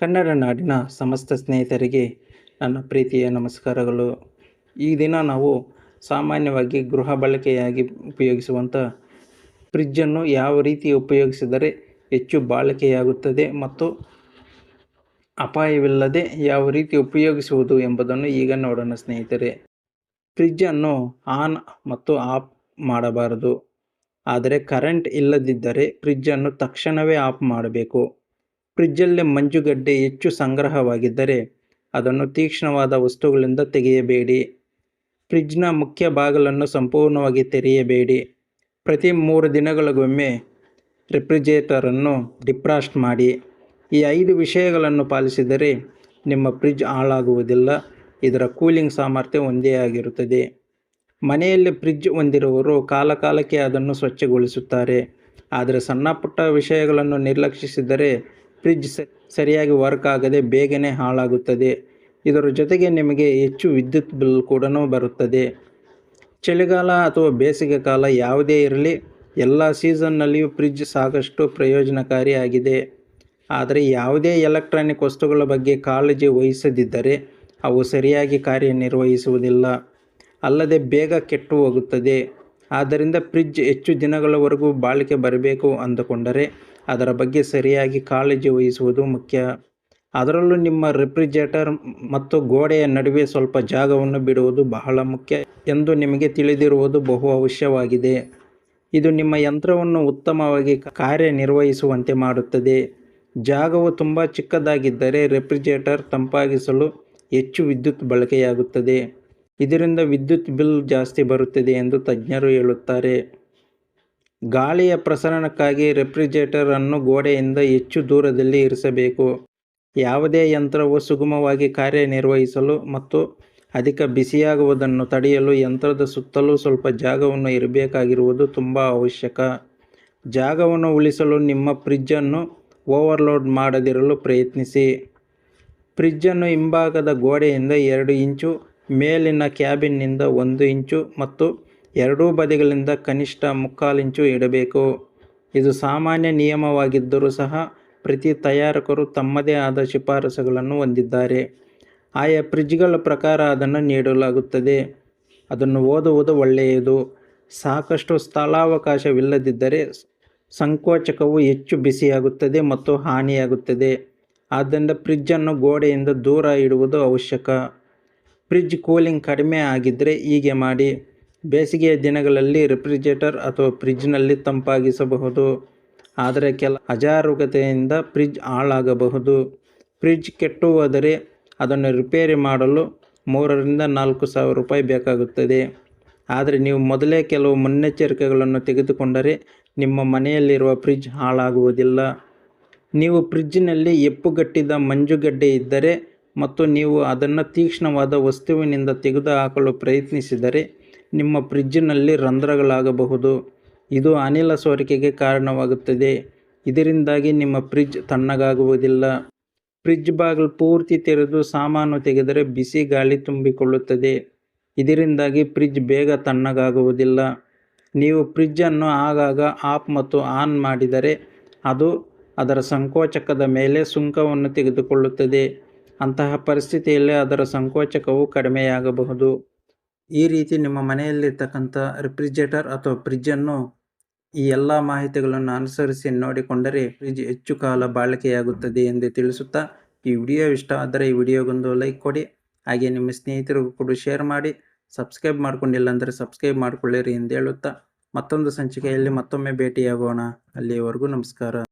ಕನ್ನಡ ನಾಡಿನ ಸಮಸ್ತ ಸ್ನೇಹಿತರಿಗೆ ನನ್ನ ಪ್ರೀತಿಯ ನಮಸ್ಕಾರಗಳು. ಈ ದಿನ ನಾವು ಸಾಮಾನ್ಯವಾಗಿ ಗೃಹ ಬಳಕೆಯಾಗಿ ಉಪಯೋಗಿಸುವಂಥ ಫ್ರಿಜ್ಜನ್ನು ಯಾವ ರೀತಿ ಉಪಯೋಗಿಸಿದರೆ ಹೆಚ್ಚು ಬಾಳಿಕೆಯಾಗುತ್ತದೆ ಮತ್ತು ಅಪಾಯವಿಲ್ಲದೆ ಯಾವ ರೀತಿ ಉಪಯೋಗಿಸುವುದು ಎಂಬುದನ್ನು ಈಗ ನೋಡೋಣ ಸ್ನೇಹಿತರೆ. ಫ್ರಿಜ್ಜನ್ನು ಆನ್ ಮತ್ತು ಆಫ್ ಮಾಡಬಾರದು. ಆದರೆ ಕರೆಂಟ್ ಇಲ್ಲದಿದ್ದರೆ ಫ್ರಿಜ್ಜನ್ನು ತಕ್ಷಣವೇ ಆಫ್ ಮಾಡಬೇಕು. ಫ್ರಿಜ್ಜಲ್ಲಿ ಮಂಜುಗಡ್ಡೆ ಹೆಚ್ಚು ಸಂಗ್ರಹವಾಗಿದ್ದರೆ ಅದನ್ನು ತೀಕ್ಷ್ಣವಾದ ವಸ್ತುಗಳಿಂದ ತೆಗೆಯಬೇಡಿ. ಫ್ರಿಜ್ನ ಮುಖ್ಯ ಬಾಗಿಲನ್ನು ಸಂಪೂರ್ಣವಾಗಿ ತೆರೆಯಬೇಡಿ. ಪ್ರತಿ ಮೂರು ದಿನಗಳಿಗೊಮ್ಮೆ ರೆಫ್ರಿಜರೇಟರನ್ನು ಡಿಪ್ರಾಸ್ಟ್ ಮಾಡಿ. ಈ ಐದು ವಿಷಯಗಳನ್ನು ಪಾಲಿಸಿದರೆ ನಿಮ್ಮ ಫ್ರಿಜ್ ಹಾಳಾಗುವುದಿಲ್ಲ, ಇದರ ಕೂಲಿಂಗ್ ಸಾಮರ್ಥ್ಯ ಒಂದೇ ಆಗಿರುತ್ತದೆ. ಮನೆಯಲ್ಲಿ ಫ್ರಿಜ್ ಹೊಂದಿರುವವರು ಕಾಲಕಾಲಕ್ಕೆ ಅದನ್ನು ಸ್ವಚ್ಛಗೊಳಿಸುತ್ತಾರೆ. ಆದರೆ ಸಣ್ಣ ಪುಟ್ಟ ವಿಷಯಗಳನ್ನು ನಿರ್ಲಕ್ಷಿಸಿದರೆ ಫ್ರಿಜ್ ಸರಿಯಾಗಿ ವರ್ಕ್ ಆಗದೆ ಬೇಗನೆ ಹಾಳಾಗುತ್ತದೆ. ಇದರ ಜೊತೆಗೆ ನಿಮಗೆ ಹೆಚ್ಚು ವಿದ್ಯುತ್ ಬಿಲ್ ಕೂಡ ಬರುತ್ತದೆ. ಚಳಿಗಾಲ ಅಥವಾ ಬೇಸಿಗೆ ಕಾಲ ಯಾವುದೇ ಇರಲಿ, ಎಲ್ಲ ಸೀಸನ್ನಲ್ಲಿಯೂ ಫ್ರಿಜ್ ಸಾಕಷ್ಟು ಪ್ರಯೋಜನಕಾರಿಯಾಗಿದೆ ಆದರೆ ಯಾವುದೇ ಎಲೆಕ್ಟ್ರಾನಿಕ್ ವಸ್ತುಗಳ ಬಗ್ಗೆ ಕಾಳಜಿ ವಹಿಸದಿದ್ದರೆ ಅವು ಸರಿಯಾಗಿ ಕಾರ್ಯನಿರ್ವಹಿಸುವುದಿಲ್ಲ. ಅಲ್ಲದೆ ಬೇಗ ಕೆಟ್ಟು ಹೋಗುತ್ತದೆ. ಆದ್ದರಿಂದ ಫ್ರಿಜ್ ಹೆಚ್ಚು ದಿನಗಳವರೆಗೂ ಬಾಳಿಕೆ ಬರಬೇಕು ಅಂದುಕೊಂಡರೆ ಅದರ ಬಗ್ಗೆ ಸರಿಯಾಗಿ ಕಾಳಜಿ ವಹಿಸುವುದು ಮುಖ್ಯ. ಅದರಲ್ಲೂ ನಿಮ್ಮ ರೆಫ್ರಿಜರೇಟರ್ ಮತ್ತು ಗೋಡೆಯ ನಡುವೆ ಸ್ವಲ್ಪ ಜಾಗವನ್ನು ಬಿಡುವುದು ಬಹಳ ಮುಖ್ಯ ಎಂದು ನಿಮಗೆ ತಿಳಿದಿರುವುದು ಬಹು ಅವಶ್ಯವಾಗಿದೆ. ಇದು ನಿಮ್ಮ ಯಂತ್ರವನ್ನು ಉತ್ತಮವಾಗಿ ಕಾರ್ಯನಿರ್ವಹಿಸುವಂತೆ ಮಾಡುತ್ತದೆ. ಜಾಗವು ತುಂಬ ಚಿಕ್ಕದಾಗಿದ್ದರೆ ರೆಫ್ರಿಜರೇಟರ್ ತಂಪಾಗಿಸಲು ಹೆಚ್ಚು ವಿದ್ಯುತ್ ಬಳಕೆಯಾಗುತ್ತದೆ. ಇದರಿಂದ ವಿದ್ಯುತ್ ಬಿಲ್ ಜಾಸ್ತಿ ಬರುತ್ತದೆ ಎಂದು ತಜ್ಞರು ಹೇಳುತ್ತಾರೆ. ಗಾಳಿಯ ಪ್ರಸರಣಕ್ಕಾಗಿ ರೆಫ್ರಿಜರೇಟರ್ ಅನ್ನು ಗೋಡೆಯಿಂದ ಹೆಚ್ಚು ದೂರದಲ್ಲಿ ಇರಿಸಬೇಕು. ಯಾವುದೇ ಯಂತ್ರವು ಸುಗಮವಾಗಿ ಕಾರ್ಯನಿರ್ವಹಿಸಲು ಮತ್ತು ಅಧಿಕ ಬಿಸಿಯಾಗುವುದನ್ನು ತಡೆಯಲು ಯಂತ್ರದ ಸುತ್ತಲೂ ಸ್ವಲ್ಪ ಜಾಗವನ್ನು ಇರಬೇಕಾಗಿರುವುದು ತುಂಬ ಅವಶ್ಯಕ. ಜಾಗವನ್ನು ಉಳಿಸಲು ನಿಮ್ಮ ಫ್ರಿಜ್ಜನ್ನು ಓವರ್ಲೋಡ್ ಮಾಡದಿರಲು ಪ್ರಯತ್ನಿಸಿ. ಫ್ರಿಜ್ಜನ್ನು ಹಿಂಭಾಗದ ಗೋಡೆಯಿಂದ ಎರಡು ಇಂಚು, ಮೇಲಿನ ಕ್ಯಾಬಿನ್ನಿಂದ ಒಂದು ಇಂಚು ಮತ್ತು ಎರಡೂ ಬದಿಗಳಿಂದ ಕನಿಷ್ಠ ಮುಕ್ಕಾಲಿಂಚು ಇಡಬೇಕು. ಇದು ಸಾಮಾನ್ಯ ನಿಯಮವಾಗಿದ್ದರೂ ಸಹ ಪ್ರತಿ ತಯಾರಕರು ತಮ್ಮದೇ ಆದ ಶಿಫಾರಸುಗಳನ್ನು ಹೊಂದಿದ್ದಾರೆ. ಆಯಾ ಫ್ರಿಜ್ಗಳ ಪ್ರಕಾರ ಅದನ್ನು ನೀಡಲಾಗುತ್ತದೆ. ಅದನ್ನು ಓದುವುದು ಒಳ್ಳೆಯದು. ಸಾಕಷ್ಟು ಸ್ಥಳಾವಕಾಶವಿಲ್ಲದಿದ್ದರೆ ಸಂಕೋಚಕವು ಹೆಚ್ಚು ಬಿಸಿಯಾಗುತ್ತದೆ ಮತ್ತು ಹಾನಿಯಾಗುತ್ತದೆ. ಆದ್ದರಿಂದ ಫ್ರಿಜ್ಜನ್ನು ಗೋಡೆಯಿಂದ ದೂರ ಇಡುವುದು ಅವಶ್ಯಕ. ಫ್ರಿಜ್ ಕೂಲಿಂಗ್ ಕಡಿಮೆ ಆಗಿದ್ದರೆ ಹೀಗೆ ಮಾಡಿ. ಬೇಸಿಗೆಯ ದಿನಗಳಲ್ಲಿ ರೆಫ್ರಿಜರೇಟರ್ ಅಥವಾ ಫ್ರಿಜ್ನಲ್ಲಿ ತಂಪಾಗಿಸಬಹುದು. ಆದರೆ ಕೆಲ ಅಜಾಗರೂಕತೆಯಿಂದ ಫ್ರಿಜ್ ಹಾಳಾಗಬಹುದು. ಫ್ರಿಜ್ ಕೆಟ್ಟು ಹೋದರೆ ಅದನ್ನು ರಿಪೇರಿ ಮಾಡಲು ಮೂರರಿಂದ ನಾಲ್ಕು ಸಾವಿರ ರೂಪಾಯಿ ಬೇಕಾಗುತ್ತದೆ. ಆದರೆ ನೀವು ಮೊದಲೇ ಕೆಲವು ಮುನ್ನೆಚ್ಚರಿಕೆಗಳನ್ನು ತೆಗೆದುಕೊಂಡರೆ ನಿಮ್ಮ ಮನೆಯಲ್ಲಿರುವ ಫ್ರಿಜ್ ಹಾಳಾಗುವುದಿಲ್ಲ. ನೀವು ಫ್ರಿಜ್ಜಿನಲ್ಲಿ ಎಪ್ಪುಗಟ್ಟಿದ ಮಂಜುಗಡ್ಡೆ ಇದ್ದರೆ ಮತ್ತು ನೀವು ಅದನ್ನು ತೀಕ್ಷ್ಣವಾದ ವಸ್ತುವಿನಿಂದ ತೆಗೆದುಹಾಕಲು ಪ್ರಯತ್ನಿಸಿದರೆ ನಿಮ್ಮ ಫ್ರಿಜ್ಜಿನಲ್ಲಿ ರಂಧ್ರಗಳಾಗಬಹುದು. ಇದು ಅನಿಲ ಸೋರಿಕೆಗೆ ಕಾರಣವಾಗುತ್ತದೆ. ಇದರಿಂದಾಗಿ ನಿಮ್ಮ ಫ್ರಿಜ್ ತಣ್ಣಗಾಗುವುದಿಲ್ಲ. ಫ್ರಿಜ್ ಬಾಗಿಲು ಪೂರ್ತಿ ತೆರೆದು ಸಾಮಾನು ತೆಗೆದರೆ ಬಿಸಿ ಗಾಳಿ ತುಂಬಿಕೊಳ್ಳುತ್ತದೆ. ಇದರಿಂದಾಗಿ ಫ್ರಿಜ್ ಬೇಗ ತಣ್ಣಗಾಗುವುದಿಲ್ಲ. ನೀವು ಫ್ರಿಜ್ಜನ್ನು ಆಗಾಗ ಆಫ್ ಮತ್ತು ಆನ್ ಮಾಡಿದರೆ ಅದು ಅದರ ಸಂಕೋಚಕದ ಮೇಲೆ ಸುಂಕವನ್ನು ತೆಗೆದುಕೊಳ್ಳುತ್ತದೆ. ಅಂತಹ ಪರಿಸ್ಥಿತಿಯಲ್ಲಿ ಅದರ ಸಂಕೋಚಕವು ಕಡಿಮೆಯಾಗಬಹುದು. ಈ ರೀತಿ ನಿಮ್ಮ ಮನೆಯಲ್ಲಿರ್ತಕ್ಕಂಥ ರೆಫ್ರಿಜರೇಟರ್ ಅಥವಾ ಫ್ರಿಜ್ಜನ್ನು ಈ ಎಲ್ಲ ಮಾಹಿತಿಗಳನ್ನು ಅನುಸರಿಸಿ ನೋಡಿಕೊಂಡರೆ ಫ್ರಿಜ್ ಹೆಚ್ಚು ಕಾಲ ಬಾಳಿಕೆಯಾಗುತ್ತದೆ ಎಂದು ತಿಳಿಸುತ್ತಾ ಈ ವಿಡಿಯೋ ಇಷ್ಟ ಆದರೆ ಈ ವಿಡಿಯೋಗೊಂದು ಲೈಕ್ ಕೊಡಿ. ಹಾಗೆ ನಿಮ್ಮ ಸ್ನೇಹಿತರಿಗೂ ಕೂಡ ಶೇರ್ ಮಾಡಿ. ಸಬ್ಸ್ಕ್ರೈಬ್ ಮಾಡಿಕೊಂಡಿಲ್ಲ ಅಂದರೆ ಸಬ್ಸ್ಕ್ರೈಬ್ ಮಾಡಿಕೊಳ್ಳಿರಿ ಎಂದು ಹೇಳುತ್ತಾ ಮತ್ತೊಂದು ಸಂಚಿಕೆಯಲ್ಲಿ ಮತ್ತೊಮ್ಮೆ ಭೇಟಿಯಾಗೋಣ. ಅಲ್ಲಿಯವರೆಗೂ ನಮಸ್ಕಾರ.